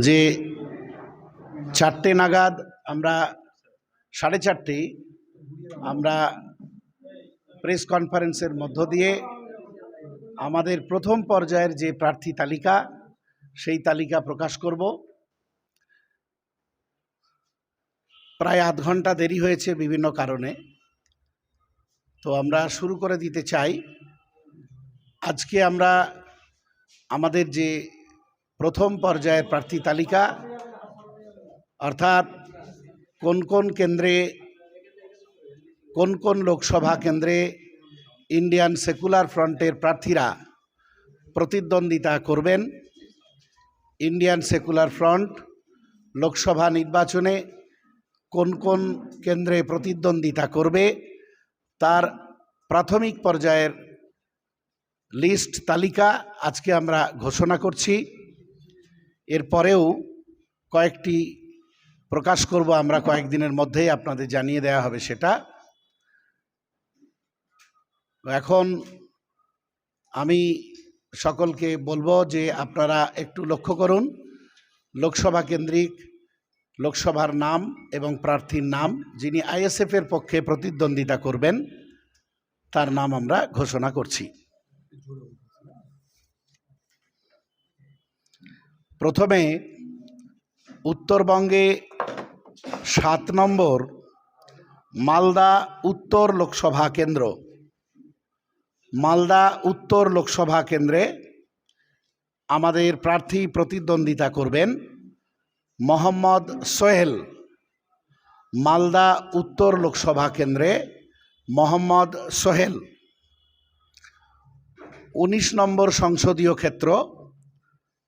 যে চারটে নাগাদ আমরা সাড়ে চারটে আমরা প্রেস কনফারেন্সের মধ্য দিয়ে আমাদের প্রথম পর্যায়ের যে প্রার্থী তালিকা, সেই তালিকা প্রকাশ করব। প্রায় আধ ঘণ্টা দেরি হয়েছে বিভিন্ন কারণে। তো আমরা শুরু করে দিতে চাই। আজকে আমরা আমাদের যে প্রথম পর্যায়ের প্রার্থী তালিকা, অর্থাৎ কোন কোন কেন্দ্রে, কোন কোন লোকসভা কেন্দ্রে ইন্ডিয়ান সেকুলার ফ্রন্টের প্রার্থীরা প্রতিদ্বন্দ্বিতা করবেন? ইন্ডিয়ান সেকুলার ফ্রন্ট লোকসভা নির্বাচনে কোন কোন কেন্দ্রে প্রতিদ্বন্দ্বিতা করবে? তার প্রাথমিক পর্যায়ের লিস্ট তালিকা আজকে আমরা ঘোষণা করছি। এরপরেও কয়েকটি প্রকাশ করব, আমরা কয়েকদিনের মধ্যেই আপনাদের জানিয়ে দেওয়া হবে সেটা। এখন আমি সকলকে বলব যে আপনারা একটু লক্ষ্য করুন, লোকসভা কেন্দ্রিক, লোকসভার নাম এবং প্রার্থীর নাম যিনি আইএসএফের পক্ষে প্রতিদ্বন্দ্বিতা করবেন, তার নাম আমরা ঘোষণা করছি। প্রথমে উত্তরবঙ্গে সাত নম্বর, মালদা উত্তর লোকসভা কেন্দ্র। মালদা উত্তর লোকসভা কেন্দ্রে আমাদের প্রার্থী প্রতিদ্বন্দ্বিতা করবেন মোহাম্মদ সোহেল। মালদা উত্তর লোকসভা কেন্দ্রে মোহাম্মদ সোহেল। উনিশ নম্বর সংসদীয় ক্ষেত্র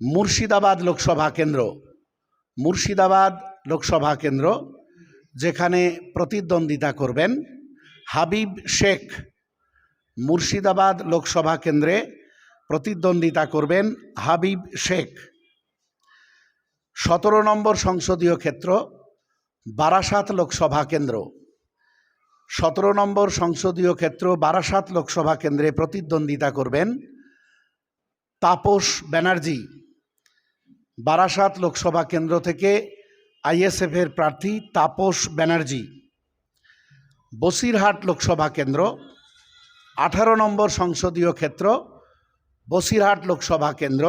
মুর্শিদাবাদ লোকসভা কেন্দ্র। মুর্শিদাবাদ লোকসভা কেন্দ্র যেখানে প্রতিদ্বন্দ্বিতা করবেন হাবিব শেখ। মুর্শিদাবাদ লোকসভা কেন্দ্রে প্রতিদ্বন্দ্বিতা করবেন হাবিব শেখ। সতেরো নম্বর সংসদীয় ক্ষেত্র বারাসাত লোকসভা কেন্দ্র। সতেরো নম্বর সংসদীয় ক্ষেত্র বারাসাত লোকসভা কেন্দ্রে প্রতিদ্বন্দ্বিতা করবেন তাপস ব্যানার্জি। বারাসাত লোকসভা কেন্দ্র থেকে আইএসএফের প্রার্থী তাপস ব্যানার্জি। বসিরহাট লোকসভা কেন্দ্র, আঠারো নম্বর সংসদীয় ক্ষেত্র, বসিরহাট লোকসভা কেন্দ্র।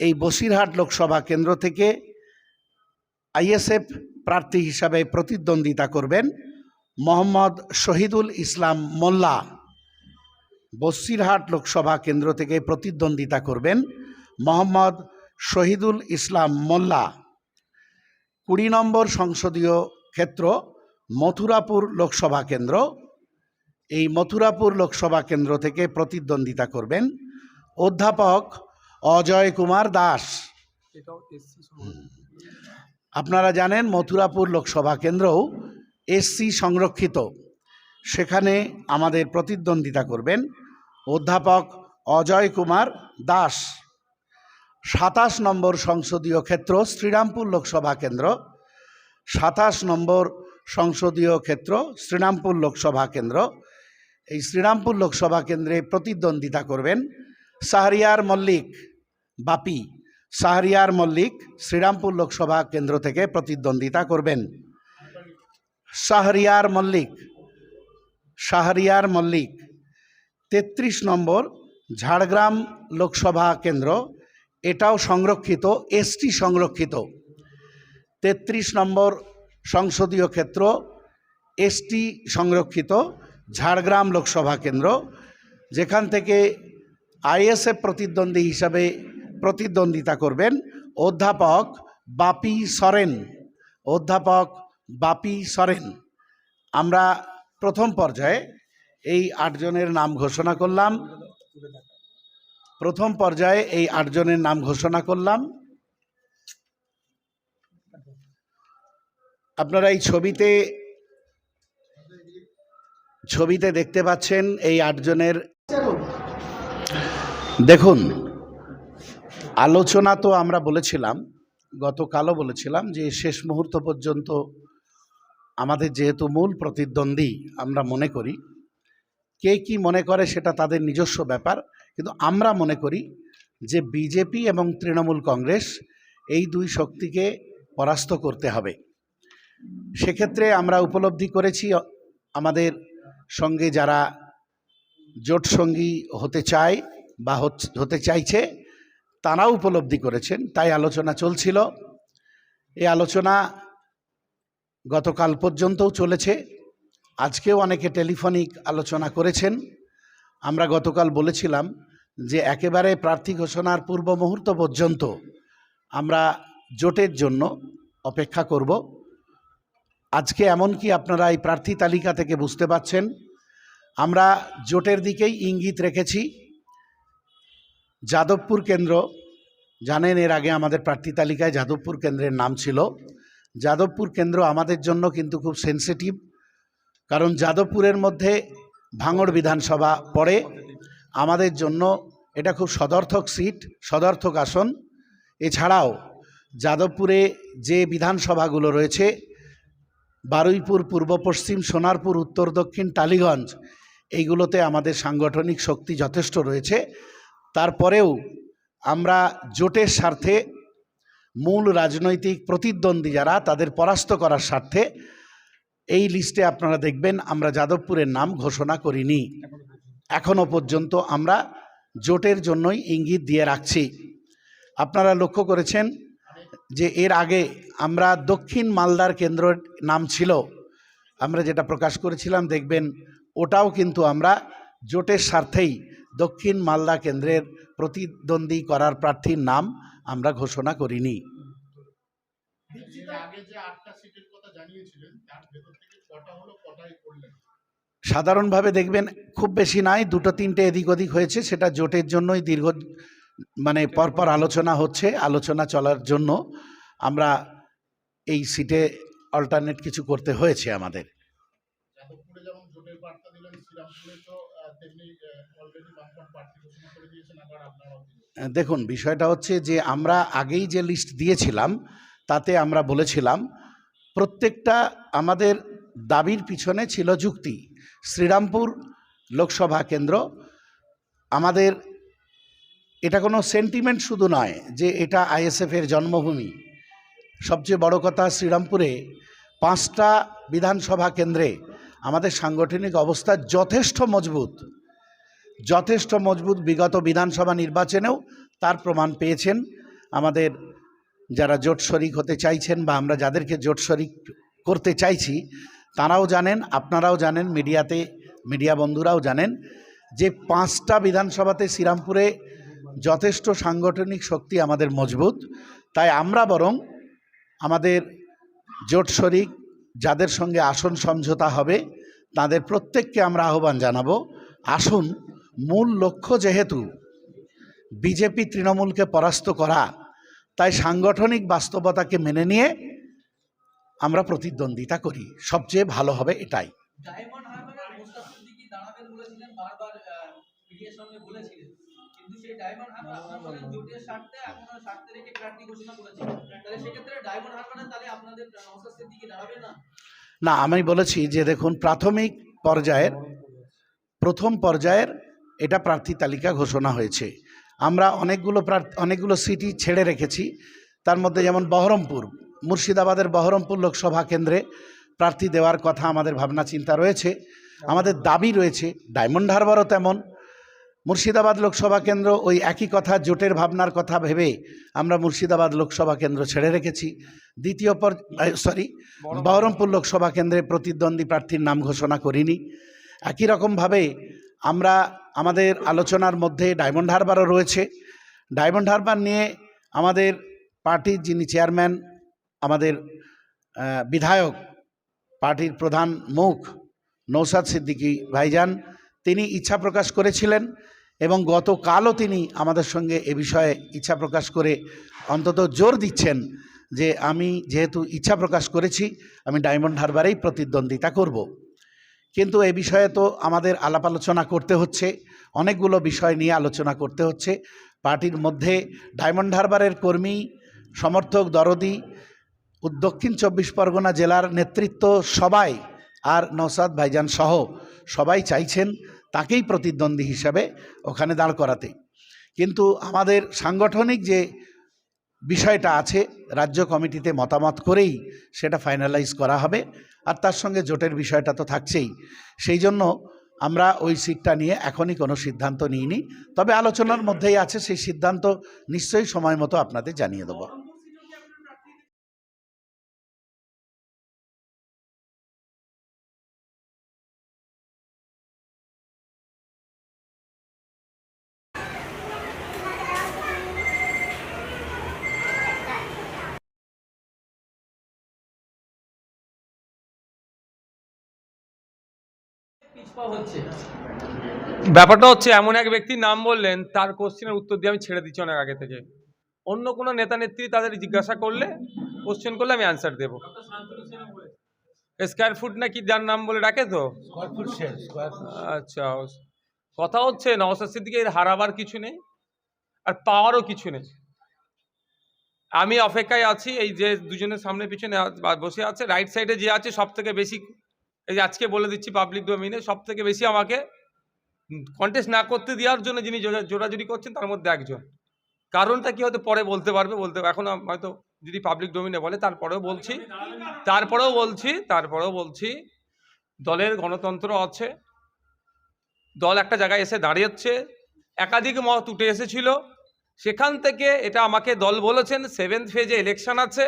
এই বসিরহাট লোকসভা কেন্দ্র থেকে আইএসএফ প্রার্থী হিসাবে প্রতিদ্বন্দ্বিতা করবেন মোহাম্মদ শহীদুল ইসলাম মোল্লা। বসিরহাট লোকসভা কেন্দ্র থেকে প্রতিদ্বন্দ্বিতা করবেন মোহাম্মদ শহীদুল ইসলাম মোল্লা। কুড়ি নম্বর সংসদীয় ক্ষেত্র মথুরাপুর লোকসভা কেন্দ্র। এই মথুরাপুর লোকসভা কেন্দ্র থেকে প্রতিদ্বন্দ্বিতা করবেন অধ্যাপক অজয় কুমার দাস। আপনারা জানেন মথুরাপুর লোকসভা কেন্দ্রও এসসি সংরক্ষিত। সেখানে আমাদের প্রতিদ্বন্দ্বিতা করবেন অধ্যাপক অজয় কুমার দাস। সাতাশ নম্বর সংসদীয় ক্ষেত্র, শ্রীরামপুর লোকসভা কেন্দ্র। সাতাশ নম্বর সংসদীয় ক্ষেত্র, শ্রীরামপুর লোকসভা কেন্দ্র। এই শ্রীরামপুর লোকসভা কেন্দ্রে প্রতিদ্বন্দ্বিতা করবেন শাহরিয়ার মল্লিক, বাপি। শাহরিয়ার মল্লিক শ্রীরামপুর লোকসভা কেন্দ্র থেকে প্রতিদ্বন্দ্বিতা করবেন। শাহরিয়ার মল্লিক শাহরিয়ার মল্লিক। তেত্রিশ নম্বর ঝাড়গ্রাম লোকসভা কেন্দ্র এটাও সংরক্ষিত এসটি সংরক্ষিত। তেত্রিশ নম্বর সংসদীয় ক্ষেত্র এসটি সংরক্ষিত, ঝাড়গ্রাম লোকসভা কেন্দ্র, যেখান থেকে আইএসএফ প্রতিদ্বন্দ্বী হিসাবে প্রতিদ্বন্দ্বিতা করবেন অধ্যাপক বাপি সরেন। অধ্যাপক বাপি সরেন। আমরা প্রথম পর্যায়ে এই আটজনের নাম ঘোষণা করলাম। প্রথম পর্যায়ে এই আটজনের নাম ঘোষণা করলাম। আপনারা এই ছবিতে ছবিতে দেখতে পাচ্ছেন এই আটজনের দেখুন, আলোচনা তো আমরা বলেছিলাম, গতকালও বলেছিলাম যে শেষ মুহূর্ত পর্যন্ত আমাদের যেহেতু মূল প্রতিদ্বন্দ্বী আমরা মনে করি, কে কি মনে করে সেটা তাদের নিজস্ব ব্যাপার। কিন্তু আমরা মনে করি যে বিজেপি এবং তৃণমূল কংগ্রেস এই দুই শক্তিকে পরাস্ত করতে হবে। সেক্ষেত্রে আমরা উপলব্ধি করেছি আমাদের সঙ্গে যারা জোট সঙ্গী হতে চায় বা হতে চাইছে, তারাও উপলব্ধি করেছেন, তাই আলোচনা চলছিল। এই আলোচনা গতকাল পর্যন্তও চলেছে। আজকেও অনেকে টেলিফোনিক আলোচনা করেছেন। আমরা গতকাল বলেছিলাম যে একেবারে প্রার্থী ঘোষণার পূর্ব মুহূর্ত পর্যন্ত আমরা জোটের জন্য অপেক্ষা করব। আজকে এমনকি আপনারা এই প্রার্থী তালিকা থেকে বুঝতে পাচ্ছেন আমরা জোটের দিকেই ইঙ্গিত রেখেছি। যাদবপুর কেন্দ্র, জানেন এর আগে আমাদের প্রার্থী তালিকায় যাদবপুর কেন্দ্রের নাম ছিল। যাদবপুর কেন্দ্র আমাদের জন্য কিন্তু খুব সেনসিটিভ, কারণ যাদবপুরের মধ্যে ভাঙড় বিধানসভা পড়ে আমাদের জন্য এটা খুব সদর্থক সিট, সদর্থক আসন। এছাড়াও যাদবপুরে যে বিধানসভাগুলো রয়েছে, বারুইপুর, পূর্ব পশ্চিম, সোনারপুর, উত্তর দক্ষিণ, টালিগঞ্জ, এইগুলোতে আমাদের সাংগঠনিক শক্তি যথেষ্ট রয়েছে। তারপরেও আমরা জোটের স্বার্থে, মূল রাজনৈতিক প্রতিদ্বন্দ্বী যারা, তাদের পরাস্ত করার স্বার্থে এই লিস্টে আপনারা দেখবেন আমরা যাদবপুরের নাম ঘোষণা করিনি। এখনও পর্যন্ত আমরা জোটের জন্যই ইঙ্গিত দিয়ে রাখছি। আপনারা লক্ষ্য করেছেন যে এর আগে আমরা দক্ষিণ মালদার কেন্দ্রের নাম ছিল। আমরা যেটা প্রকাশ করেছিলাম, দেখবেন ওটাও কিন্তু আমরা জোটের স্বার্থেই দক্ষিণ মালদা কেন্দ্রের প্রতিদ্বন্দ্বী করার প্রার্থীর নাম আমরা ঘোষণা করিনি। আগে যে আটটা সিটের কথা জানিয়েছিলেন তার ভেতর থেকে কটা হলো কটাই করলেন। সাধারণভাবে দেখবেন খুব বেশি নাই দুটো তিনটে এদিক ওদিক হয়েছে সেটা জোটের জন্যই দীর্ঘ মানে পরপর আলোচনা হচ্ছে আলোচনা চলার জন্য আমরা এই সিটে অল্টারনেট কিছু করতে হয়েছে আমাদের। দেখুন বিষয়টা হচ্ছে যে আমরা আগেই যে লিস্ট দিয়েছিলাম তাতে আমরা বলেছিলাম, প্রত্যেকটা আমাদের দাবির পিছনে ছিল যুক্তি। শ্রীরামপুর লোকসভা কেন্দ্র, আমাদের এটা কোনো সেন্টিমেন্ট শুধু নয় যে এটা আইএসএফের জন্মভূমি। সবচেয়ে বড় কথা শ্রীরামপুরে পাঁচটা বিধানসভা কেন্দ্রে আমাদের সাংগঠনিক অবস্থা যথেষ্ট মজবুত। যথেষ্ট মজবুত বিগত বিধানসভা নির্বাচনেও তার প্রমাণ পেয়েছেন আমাদের যারা জোট শরিক হতে চাইছেন বা আমরা যাদেরকে জোট শরিক করতে চাইছি, তারাও জানেন, আপনারাও জানেন, মিডিয়াতে, মিডিয়া বন্ধুরাও জানেন যে পাঁচটা বিধানসভাতে শ্রীরামপুরে যথেষ্ট সাংগঠনিক শক্তি আমাদের মজবুত। তাই আমরা বরং আমাদের জোট শরিক যাদের সঙ্গে আসন সমঝোতা হবে, তাদের প্রত্যেককে আমরা আহ্বান জানাব, আসুন, মূল লক্ষ্য যেহেতু, বিজেপি তৃণমূলকে পরাস্ত করা তাই সাংগঠনিক বাস্তবতাকে মেনে নিয়ে আমরা প্রতিদ্বন্দ্বিতা করি। সবচেয়ে ভালো হবে এটাই। না আমি বলেছি যে দেখুন প্রাথমিক পর্যায়ের প্রথম পর্যায়ের এটা প্রার্থী তালিকা ঘোষণা হয়েছে। আমরা অনেকগুলো প্রার্থ- অনেকগুলো সিটি ছেড়ে রেখেছি। তার মধ্যে যেমন বহরমপুর মুর্শিদাবাদের বহরমপুর লোকসভা কেন্দ্রে প্রার্থী দেওয়ার কথা আমাদের ভাবনা চিন্তা রয়েছে। আমাদের দাবি রয়েছে ডায়মন্ড হারবারও তেমন। মুর্শিদাবাদ লোকসভা কেন্দ্র ওই একই কথা জোটের ভাবনার কথা ভেবে আমরা মুর্শিদাবাদ লোকসভা কেন্দ্র ছেড়ে রেখেছি। দ্বিতীয় পর সরি বহরমপুর লোকসভা কেন্দ্রে প্রতিদ্বন্দ্বী প্রার্থীর নাম ঘোষণা করিনি। একই রকমভাবে আমরা আমাদের আলোচনার মধ্যে ডায়মন্ড হারবারও রয়েছে ডায়মন্ড হারবার নিয়ে আমাদের পার্টির যিনি চেয়ারম্যান, আমাদের বিধায়ক পার্টির প্রধান মুখ নৌসাদ সিদ্দিকী ভাইজান, তিনি ইচ্ছা প্রকাশ করেছিলেন এবং গতকালও তিনি আমাদের সঙ্গে এ বিষয়ে ইচ্ছা প্রকাশ করে অন্তত জোর দিচ্ছেন যে আমি যেহেতু ইচ্ছা প্রকাশ করেছি, আমি ডায়মন্ড হারবারেই প্রতিদ্বন্দ্বিতা করব। কিন্তু এই বিষয়ে তো আমাদের আলাপ আলোচনা করতে হচ্ছে, অনেকগুলো বিষয় নিয়ে আলোচনা করতে হচ্ছে। পার্টির মধ্যে ডায়মন্ড হারবারের কর্মী, সমর্থক, দরদি দক্ষিণ চব্বিশ পরগনা জেলার নেতৃত্ব সবাই আর নৌসাদ ভাইজান সহ সবাই চাইছেন তাকেই প্রতিদ্বন্দ্বী হিসাবে ওখানে দাঁড় করাতে। কিন্তু আমাদের সাংগঠনিক যে বিষয়টা আছে, রাজ্য কমিটিতে মতামত করেই সেটা ফাইনালাইজ করা হবে। আর তার সঙ্গে জোটের বিষয়টা তো থাকছেই। সেই জন্য আমরা ওই সিটটা নিয়ে এখনই কোনো সিদ্ধান্ত নিইনি। তবে আলোচনার মধ্যেই আছে, সেই সিদ্ধান্ত নিশ্চয়ই সময় মতো আপনাদের জানিয়ে দেবো। ব্যাপারটা হচ্ছে এমন এক ব্যক্তির নাম বললেন তার কোশ্চেনের উত্তর দিয়ে আমি ছেড়ে দিচ্ছি অনেক আগে থেকে। অন্য কোনো নেতা নেত্রী তাদের জিজ্ঞাসা করলে কোশ্চেন করলে আমি অ্যান্সার দেবো। স্কোয়ার ফুট নাকি যার নাম বলে ডাকে তো? আচ্ছা কথা হচ্ছে নওসাদ সিদ্দিকের হারাবার কিছু নেই আর পাওয়ারও কিছু নেই। আমি অপেক্ষায় আছি এই যে দুজনের সামনে পিছনে বসে আছে রাইট সাইডে যে আছে সব থেকে বেশি এই যে আজকে বলে দিচ্ছি পাবলিক ডোমিনে সব থেকে বেশি আমাকে কন্টেস্ট না করতে দেওয়ার জন্য যিনি জোরাজুরি করছেন, তার মধ্যে একজন। কারণটা কি হয়তো পরে বলতে পারবে, বলতে এখন হয়তো যদি পাবলিক ডোমিনে বলে, তারপরেও বলছি তারপরেও বলছি তারপরেও বলছি, দলের গণতন্ত্র আছে, দল একটা জায়গায় এসে দাঁড়িয়েছে, একাধিক মত উঠে এসেছিল, সেখান থেকে এটা আমাকে দল বলেছেন সেভেন্থ ফেজে ইলেকশন আছে,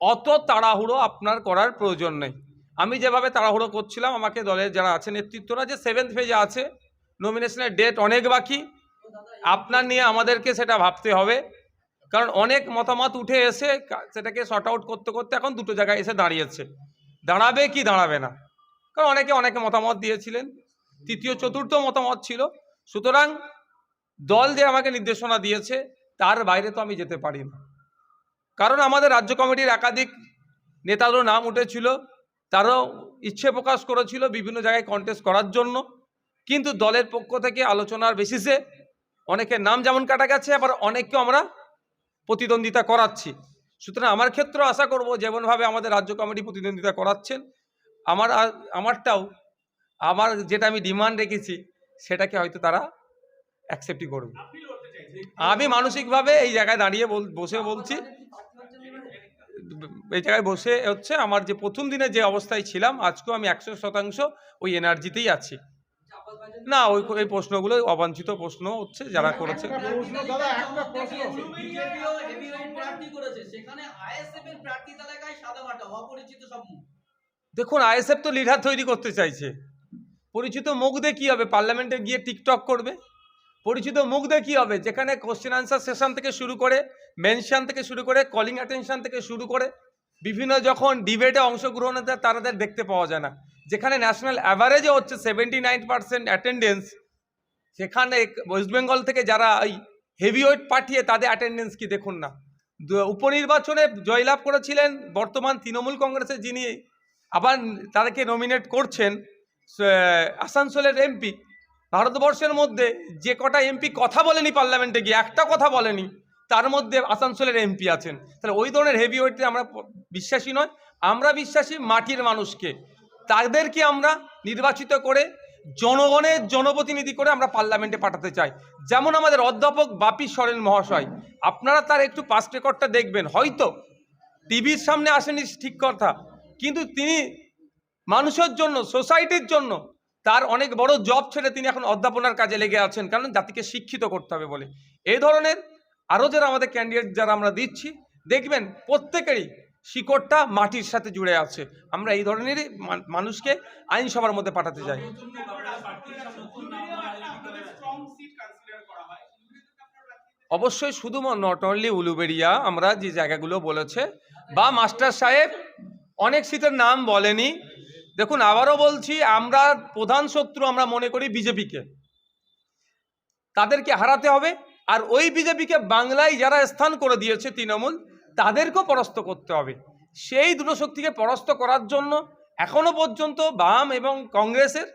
অত তাড়াহুড়ো আপনার করার প্রয়োজন নেই। আমি যেভাবে তাড়াহুড়ো করছিলাম, আমাকে দলের যারা আছে নেতৃত্বরা, যে সেভেন্থ ফেজে আছে নমিনেশনের ডেট অনেক বাকি। আপনার নিয়ে আমাদেরকে সেটা ভাবতে হবে। কারণ অনেক মতামত উঠে এসে সেটাকে শর্ট আউট করতে করতে এখন দুটো জায়গায় এসে দাঁড়িয়েছে। দাঁড়াবে কি দাঁড়াবে না? কারণ অনেকে অনেকে মতামত দিয়েছিলেন। তৃতীয়, চতুর্থ মতামত ছিল। সুতরাং দল যে আমাকে নির্দেশনা দিয়েছে, তার বাইরে তো আমি যেতে পারি না। কারণ আমাদের রাজ্য কমিটির একাধিক নেতাদেরও নাম উঠেছিল। তারাও ইচ্ছে প্রকাশ করেছিল বিভিন্ন জায়গায় কন্টেস্ট করার জন্য। কিন্তু দলের পক্ষ থেকে আলোচনার বেসিসে অনেকের নাম যেমন কাটা গেছে, আবার অনেককেও আমরা প্রতিদ্বন্দ্বিতা করাচ্ছি। সুতরাং আমার ক্ষেত্রেও আশা করব যেমনভাবে আমাদের রাজ্য কমিটি প্রতিদ্বন্দ্বিতা করাচ্ছেন, আমার আমারটাও, আমার যেটা আমি ডিমান্ড রেখেছি, সেটাকে হয়তো তারা অ্যাকসেপ্টই করবে আমি মানসিকভাবে এই জায়গায় দাঁড়িয়ে বসে বলছি এই জায়গায় বসে হচ্ছে আমার যে প্রথম দিনে যে অবস্থায় ছিলাম আজকেও আমি একশো শতাংশ ওই এনার্জিতেই আছি। না ওই ওই প্রশ্নগুলো অবাঞ্ছিত প্রশ্ন হচ্ছে যারা করেছে। দেখুন আইএসএফ তো লিডার তৈরি করতে চাইছে। পরিচিত মুখ দিয়ে কী হবে? পার্লামেন্টে গিয়ে টিকটক করবে? পরিচিত মুখ দিয়ে কী হবে? যেখানে কোশ্চেন আনসার সেশন থেকে শুরু করে মেনশন থেকে শুরু করে কলিং অ্যাটেনশন থেকে শুরু করে, বিভিন্ন যখন ডিবেটে অংশগ্রহণ তাদের দেখতে পাওয়া যায় না। যেখানে ন্যাশনাল অ্যাভারেজে হচ্ছে সেভেন্টি নাইন পার্সেন্ট অ্যাটেন্ডেন্স সেখানে ওয়েস্ট বেঙ্গল থেকে যারা ওই হেভিওয়েট পাঠিয়ে তাদের অ্যাটেন্ডেন্স কি দেখুন না। উপনির্বাচনে জয়লাভ করেছিলেন বর্তমান তৃণমূল কংগ্রেসের যিনি, আবার তাদেরকে নমিনেট করছেন আসানসোলের এমপি ভারতবর্ষের মধ্যে যে কটা এমপি কথা বলেনি পার্লামেন্টে গিয়ে, একটা কথা বলেনি। তার মধ্যে আসানসোলের এমপি আছেন। তাহলে ওই ধরনের হেভি ওয়েটে আমরা বিশ্বাসী নয়। আমরা বিশ্বাসী মাটির মানুষকে। তাদেরকে আমরা নির্বাচিত করে জনগণের জনপ্রতিনিধি করে আমরা পার্লামেন্টে পাঠাতে চাই। যেমন আমাদের অধ্যাপক বাপি সরেন মহাশয়, আপনারা তার একটু পাস্ট রেকর্ডটা দেখবেন। হয়তো টিভির সামনে আসেনি ঠিক কথা, কিন্তু তিনি মানুষের জন্য সোসাইটির জন্য তার অনেক বড় জব ছেড়ে তিনি এখন অধ্যাপনার কাজে লেগে আছেন। কারণ জাতিকে শিক্ষিত করতে হবে বলে। এই ধরনের আরও যারা আমাদের ক্যান্ডিডেট যারা আমরা দিচ্ছি, দেখবেন প্রত্যেকেরই শিকড়টা মাটির সাথে জুড়ে আছে। আমরা এই ধরনেরই মানুষকে আইনসভার মধ্যে পাঠাতে চাই। অবশ্যই শুধু নট অনলি উলুবেরিয়া আমরা যে জায়গাগুলো বলেছে, বা মাস্টার সাহেব, অনেক সিটের নাম বলেনি। দেখুন, আবারও বলছি, আমরা প্রধান শত্রু আমরা মনে করি বিজেপিকে। তাদেরকে হারাতে হবে আর ওই বিজেপিকে বাংলায় যারা স্থান করে দিয়েছে তৃণমূল, তাদেরকেও পরাস্ত করতে হবে। সেই দুটো শক্তিকে পরাস্ত করার জন্য এখনও পর্যন্ত বাম এবং কংগ্রেসের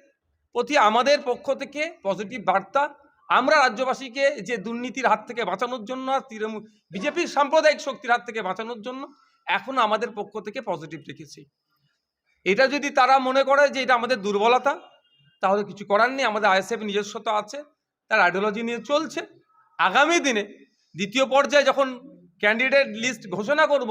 প্রতি আমাদের পক্ষ থেকে পজিটিভ বার্তা, আমরা রাজ্যবাসীকে যে দুর্নীতির হাত থেকে বাঁচানোর জন্য আর তৃণমূল, বিজেপির সাম্প্রদায়িক শক্তির হাত থেকে বাঁচানোর জন্য এখনও আমাদের পক্ষ থেকে পজিটিভ রেখেছি এটা যদি তারা মনে করে যে এটা আমাদের দুর্বলতা, তাহলে কিছু করার নেই, আমাদের আইএসএফ নিজস্বতা আছে, তার আইডিওলজি নিয়ে চলছে। আগামী দিনে দ্বিতীয় পর্যায়ে যখন ক্যান্ডিডেট লিস্ট ঘোষণা করব